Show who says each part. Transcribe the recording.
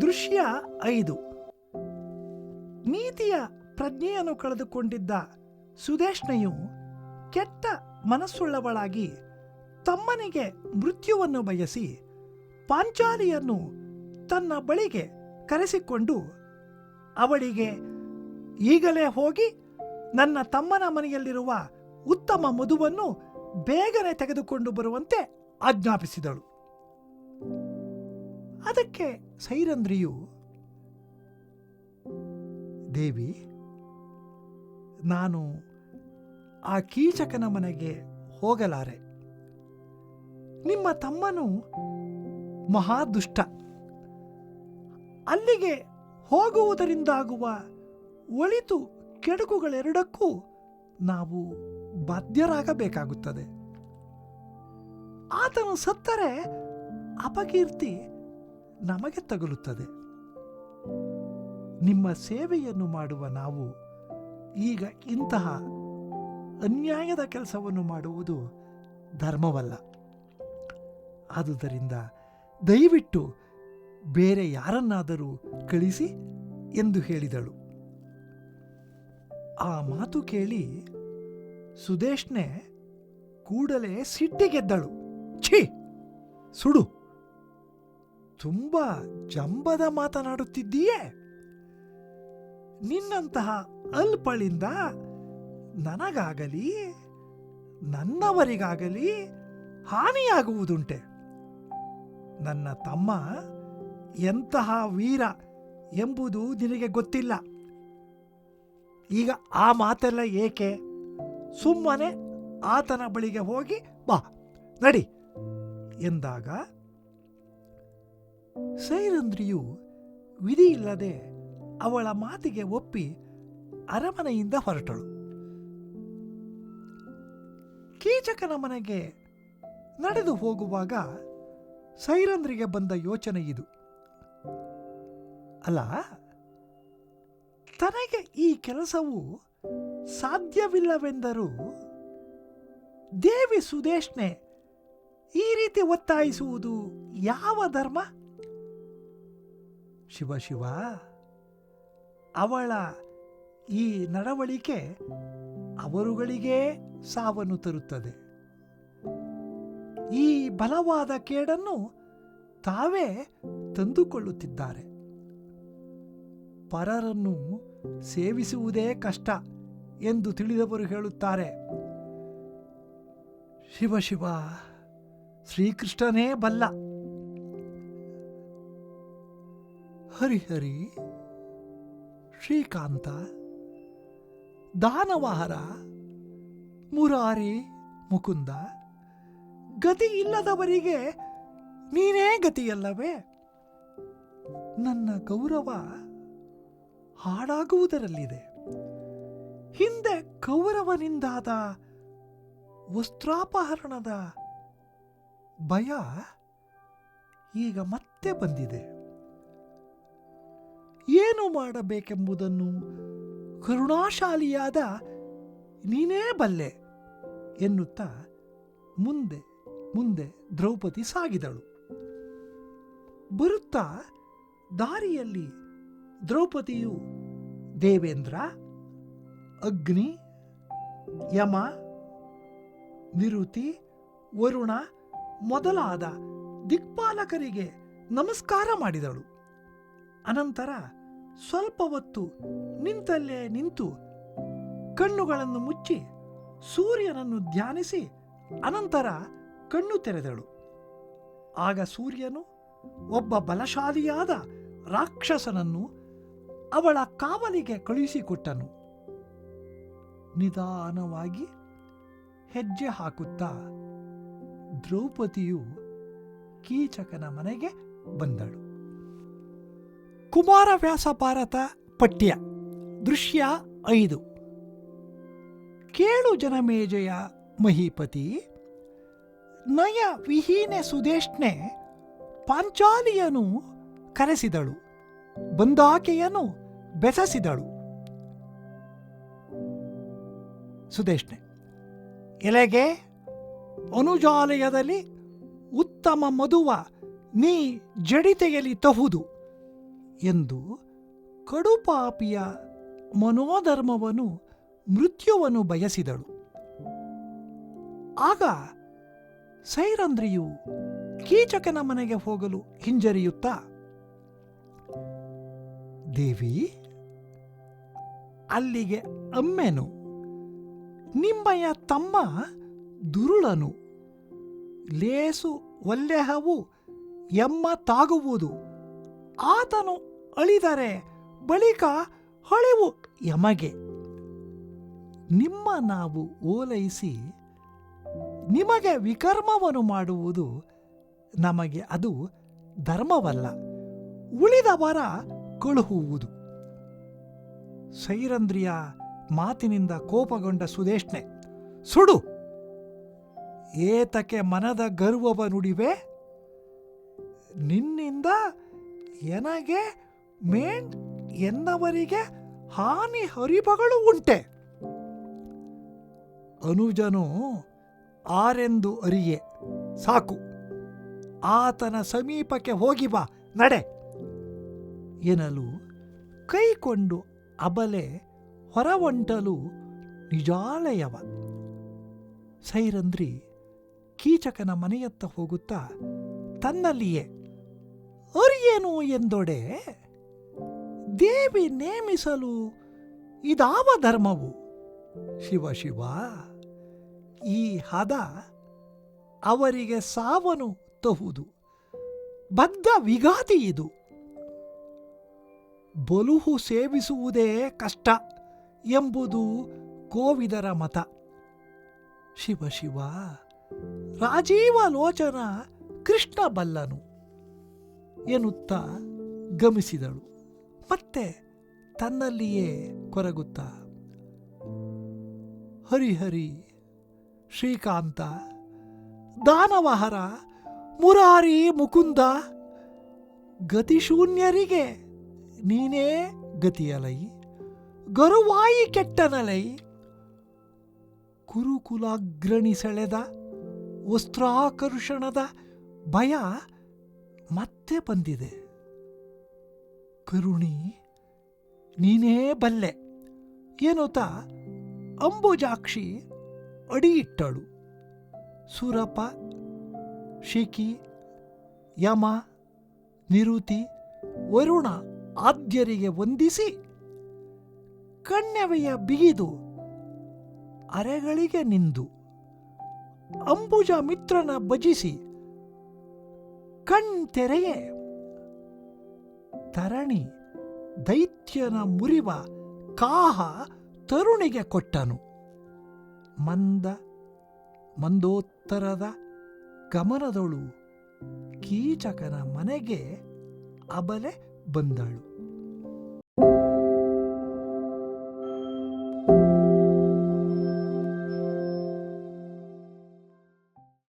Speaker 1: ದೃಶ್ಯ ಐದು. ನೀತಿಯ ಪ್ರಜ್ಞೆಯನ್ನು ಕಳೆದುಕೊಂಡಿದ್ದ ಸುದೇಶ್ನೆಯು ಕೆಟ್ಟ ಮನಸ್ಸುಳ್ಳವಳಾಗಿ ತಮ್ಮನಿಗೆ ಮೃತ್ಯುವನ್ನು ಬಯಸಿ ಪಾಂಚಾಲಿಯನ್ನು ತನ್ನ ಬಳಿಗೆ ಕರೆಸಿಕೊಂಡು ಅವಳಿಗೆ, ಈಗಲೇ ಹೋಗಿ ನನ್ನ ತಮ್ಮನ ಮನೆಯಲ್ಲಿರುವ ಉತ್ತಮ ಮಧುವನ್ನು ಬೇಗನೆ ತೆಗೆದುಕೊಂಡು ಬರುವಂತೆ ಆಜ್ಞಾಪಿಸಿದಳು. ಅದಕ್ಕೆ ಸೈರಂದ್ರಿಯು ದೇವಿ, ನಾನು ಆ ಕೀಚಕನ ಮನೆಗೆ ಹೋಗಲಾರೆ. ನಿಮ್ಮ ತಮ್ಮನು ಮಹಾದುಷ್ಟ. ಅಲ್ಲಿಗೆ ಹೋಗುವುದರಿಂದಾಗುವ ಒಳಿತು ಕೆಡುಕುಗಳೆರಡಕ್ಕೂ ನಾವು ಬಾಧ್ಯರಾಗಬೇಕಾಗುತ್ತದೆ. ಆತನು ಸತ್ತರೆ ಅಪಕೀರ್ತಿ ನಮಗೆ ತಗಲುತ್ತದೆ. ನಿಮ್ಮ ಸೇವೆಯನ್ನು ಮಾಡುವ ನಾವು ಈಗ ಇಂತಹ ಅನ್ಯಾಯದ ಕೆಲಸವನ್ನು ಮಾಡುವುದು ಧರ್ಮವಲ್ಲ. ಆದುದರಿಂದ ದಯವಿಟ್ಟು ಬೇರೆ ಯಾರನ್ನಾದರೂ ಕಳಿಸಿ ಎಂದು ಹೇಳಿದಳು. ಆ ಮಾತು ಕೇಳಿ ಸುದೇಶ್ನೆ ಕೂಡಲೇ ಸಿಟ್ಟಿಗೆದ್ದಳು. ಛೀ, ಸುಡು. ತುಂಬ ಜಂಬದ ಮಾತನಾಡುತ್ತಿದ್ದೀಯೇ? ನಿನ್ನಂತಹ ಅಲ್ಪಳಿಂದ ನನಗಾಗಲಿ, ನನ್ನವರಿಗಾಗಲಿ ಹಾನಿಯಾಗುವುದುಂಟೆ. ನನ್ನ ತಮ್ಮ ಎಂತಹ ವೀರ ಎಂಬುದು ನಿನಗೆ ಗೊತ್ತಿಲ್ಲ. ಈಗ ಆ ಮಾತೆಲ್ಲ ಏಕೆ? ಸುಮ್ಮನೆ ಆತನ ಬಳಿಗೆ ಹೋಗಿ ಬಾ, ನಡಿ ಎಂದಾಗ ಸೈರಂಧ್ರಿಯು ವಿಧಿಯಿಲ್ಲದೆ ಅವಳ ಮಾತಿಗೆ ಒಪ್ಪಿ ಅರಮನೆಯಿಂದ ಹೊರಟಳು. ಕೀಚಕನ ಮನೆಗೆ ನಡೆದು ಹೋಗುವಾಗ ಸೈರಂದ್ರಿಗೆ ಬಂದ ಯೋಚನೆ ಇದು. ಅಲ್ಲ, ತನಗೆ ಈ ಕೆಲಸವು ಸಾಧ್ಯವಿಲ್ಲವೆಂದರೂ ದೇವಿ ಸುದೇಶ್ನೆ ಈ ರೀತಿ ಒತ್ತಾಯಿಸುವುದು ಯಾವ ಧರ್ಮ? ಶಿವ ಶಿವ. ಅವಳ ಈ ನಡವಳಿಕೆ ಅವರುಗಳಿಗೇ ಸಾವನ್ನು ತರುತ್ತದೆ. ಈ ಬಲವಾದ ಕೇಡನ್ನು ತಾವೇ ತಂದುಕೊಳ್ಳುತ್ತಿದ್ದಾರೆ. ಪರರನ್ನು ಸೇವಿಸುವುದೇ ಕಷ್ಟ ಎಂದು ತಿಳಿದವರು ಹೇಳುತ್ತಾರೆ. ಶಿವ ಶಿವ, ಶ್ರೀಕೃಷ್ಣನೇ ಬಲ್ಲ. ಹರಿಹರಿ, ಶ್ರೀಕಾಂತ ದಾನವಹರ ಮುರಾರಿ, ಮುಕುಂದ. ಗತಿ ಇಲ್ಲದವರಿಗೆ ನೀನೇ ಗತಿಯಲ್ಲವೇ? ನನ್ನ ಗೌರವ ಹಾಳಾಗುವುದರಲ್ಲಿದೆ. ಹಿಂದೆ ಕೌರವನಿಂದಾದ ವಸ್ತ್ರಾಪಹರಣದ ಭಯ ಈಗ ಮತ್ತೆ ಬಂದಿದೆ. ಏನು ಮಾಡಬೇಕೆಂಬುದನ್ನು ಕರುಣಾಶಾಲಿಯಾದ ನೀನೇ ಬಲ್ಲೆ ಎನ್ನುತ್ತಾ ಮುಂದೆ ಮುಂದೆ ದ್ರೌಪದಿ ಸಾಗಿದಳು. ಬರುತ್ತಾ ದಾರಿಯಲ್ಲಿ ದ್ರೌಪದಿಯು ದೇವೇಂದ್ರ, ಅಗ್ನಿ, ಯಮ, ನಿರುತಿ, ವರುಣ ಮೊದಲಾದ ದಿಕ್ಪಾಲಕರಿಗೆ ನಮಸ್ಕಾರ ಮಾಡಿದಳು. ಅನಂತರ ಸ್ವಲ್ಪ ಹೊತ್ತು ನಿಂತಲ್ಲೇ ನಿಂತು ಕಣ್ಣುಗಳನ್ನು ಮುಚ್ಚಿ ಸೂರ್ಯನನ್ನು ಧ್ಯಾನಿಸಿ ಅನಂತರ ಕಣ್ಣು ತೆರೆದಳು. ಆಗ ಸೂರ್ಯನು ಒಬ್ಬ ಬಲಶಾಲಿಯಾದ ರಾಕ್ಷಸನನ್ನು ಅವಳ ಕಾವಲಿಗೆ ಕಳುಹಿಸಿಕೊಟ್ಟನು. ನಿಧಾನವಾಗಿ ಹೆಜ್ಜೆ ಹಾಕುತ್ತಾ ದ್ರೌಪದಿಯು ಕೀಚಕನ ಮನೆಗೆ ಬಂದಳು. ಕುಮಾರವ್ಯಾಸ ಭಾರತ ಪಠ್ಯ, ದೃಶ್ಯ ಐದು. ಕೇಳು ಜನಮೇಜಯ ಮಹೀಪತಿ, ನಯ ವಿಹೀನೆ ಸುದೇಶ್ನೆ ಪಾಂಚಾಲಿಯನು ಕರೆಸಿದಳು ಬಂದಾಕೆಯನ್ನು ಬೆಸಸಿದಳು. ಸುದೇಶ್ನೆ ಎಲೆಗೆ ಅನುಜಾಲಯದಲ್ಲಿ ಉತ್ತಮ ಮದುವ ನೀ ಜಡಿತೆಯಲ್ಲಿ ತಹುದು. ಎಂದು ಕಡುಪಾಪಿಯ ಮನೋಧರ್ಮವನ್ನು ಮೃತ್ಯುವನ್ನು ಬಯಸಿದಳು. ಆಗ ಸೈರಂದ್ರಿಯು ಕೀಚಕನ ಮನೆಗೆ ಹೋಗಲು ಹಿಂಜರಿಯುತ್ತಾ, ದೇವಿ, ಅಲ್ಲಿಗೆ ಅಮ್ಮೆನು ನಿಮ್ಮಯ ತಮ್ಮ ದುರುಳನು. ಲೇಸು ಒಲ್ಲೆಹವು ಎಮ್ಮ ತಾಗುವುದು ಆತನು ಅಳಿದರೆ ಬಳಿಕ ಹೊಳೆವು ಯಮಗೆ. ನಿಮ್ಮ ನಾವು ಓಲೈಸಿ ನಿಮಗೆ ವಿಕರ್ಮವನ್ನು ಮಾಡುವುದು ನಮಗೆ ಅದು ಧರ್ಮವಲ್ಲ ಉಳಿದವರ ಕಳುಹುವುದು. ಸೈರಂದ್ರಿಯ ಮಾತಿನಿಂದ ಕೋಪಗೊಂಡ ಸುದೇಶ್ನೆ, ಸುಡು, ಏತಕ್ಕೆ ಮನದ ಗರ್ವವ ನುಡಿವೆ ನಿನ್ನಿಂದ ಎನಗೆ ಮೇಣ್ ಎನ್ನವರಿಗೆ ಹಾನಿ ಹರಿಬಗಳು ಉಂಟೆ. ಅನುಜನು ಆರೆಂದು ಅರಿಯೆ, ಸಾಕು, ಆತನ ಸಮೀಪಕ್ಕೆ ಹೋಗಿ ಬಾ, ನಡೆ ಎನ್ನಲು ಕೈಕೊಂಡು ಅಬಲೆ ಹೊರವಂಟಲು ನಿಜಾಲಯವ. ಸೈರಂದ್ರಿ ಕೀಚಕನ ಮನೆಯತ್ತ ಹೋಗುತ್ತಾ ತನ್ನಲ್ಲಿಯೇ ಅರಿಯೇನು ಎಂದೊಡೆ? ದೇವಿ ನೇಮಿಸಲು ಇದಾವ ಧರ್ಮವು? ಶಿವ ಶಿವ, ಈ ಹದ ಅವರಿಗೆ ಸಾವನು ತಹುದು. ಬದ್ಧ ವಿಗಾತಿ ಇದು. ಬಲುಹು ಸೇವಿಸುವುದೇ ಕಷ್ಟ ಎಂಬುದು ಕೋವಿದರ ಮತ. ಶಿವ ಶಿವ ರಾಜೀವ ಲೋಚನ ಕೃಷ್ಣ ಬಲ್ಲನು ಎನ್ನುತ್ತಾ ಗಮಿಸಿದಳು. ಮತ್ತೆ ತನ್ನಲ್ಲಿಯೇ ಕೊರಗುತ್ತ ಹರಿಹರಿ ಶ್ರೀಕಾಂತ, ದಾನವಹರ, ಮುರಾರಿ ಮುಕುಂದ, ಗತಿಶೂನ್ಯರಿಗೆ ನೀನೇ ಗತಿಯಲೈ, ಗರುವಾಯಿ ಕೆಟ್ಟನಲೈ, ಕುರುಕುಲಾಗ್ರಣಿ ಸೆಳೆದ, ವಸ್ತ್ರಾಕರ್ಷಣದ ಭಯ ಮತ್ತೆ ಬಂದಿದೆ. ಕರುಣಿ, ನೀನೇ ಬಲ್ಲೆ. ಎನ್ನುತ್ತಾ ಅಂಬುಜಾಕ್ಷಿ ಇಟ್ಟಳು. ಸುರಪ ಶಿಖಿ ಯಮ, ನಿರುತಿ, ವರುಣ ಆದ್ಯರಿಗೆ ವಂದಿಸಿ ಕಣ್ಯವೆಯ ಬಿಗಿದು ಅರೆಗಳಿಗೆ ನಿಂದು. ಅಂಬುಜ ಮಿತ್ರನ ಭಜಿಸಿ ಕಣ್ತೆರೆಯೇ. ತರಣಿ ದೈತ್ಯನ ಮುರಿವ ಕಾಹ ತರುಣಿಗೆ ಕೊಟ್ಟನು. ಮಂದ ಮಂದೋತ್ತರದ ಗಮನದೊಳು ಕೀಚಕನ ಮನೆಗೆ ಅಬಲೆ ಬಂದಳು.